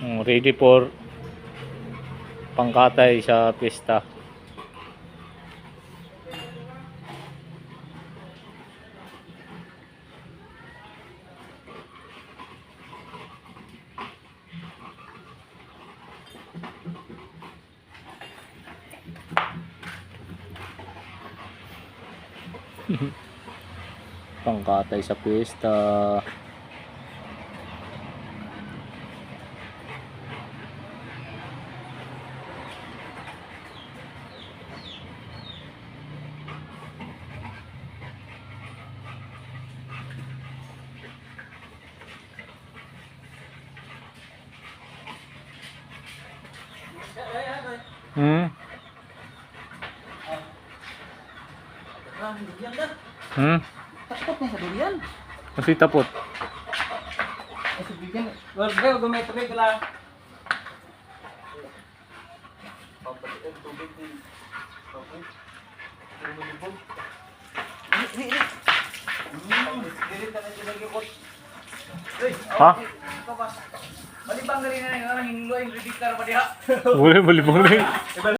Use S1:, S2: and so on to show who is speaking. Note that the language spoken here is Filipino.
S1: Mm, Ready for pangkatay sa pista. pangkatay sa pista. Hmm?
S2: Ah.
S1: Hmm?
S2: Takut nih sa durian.
S1: Kasi tapot.
S2: Eh, sa durian. Wal, bro, gumay tubig lang. Papalitan tubig din. Okay. Lumulubog. Ini, ini. Hmm, dili ka na sila gikot. Uy,
S1: Ha?
S2: Malibang na rin na yung orang yung luwing ridikar pa diha.
S1: Boleh boleh boleh.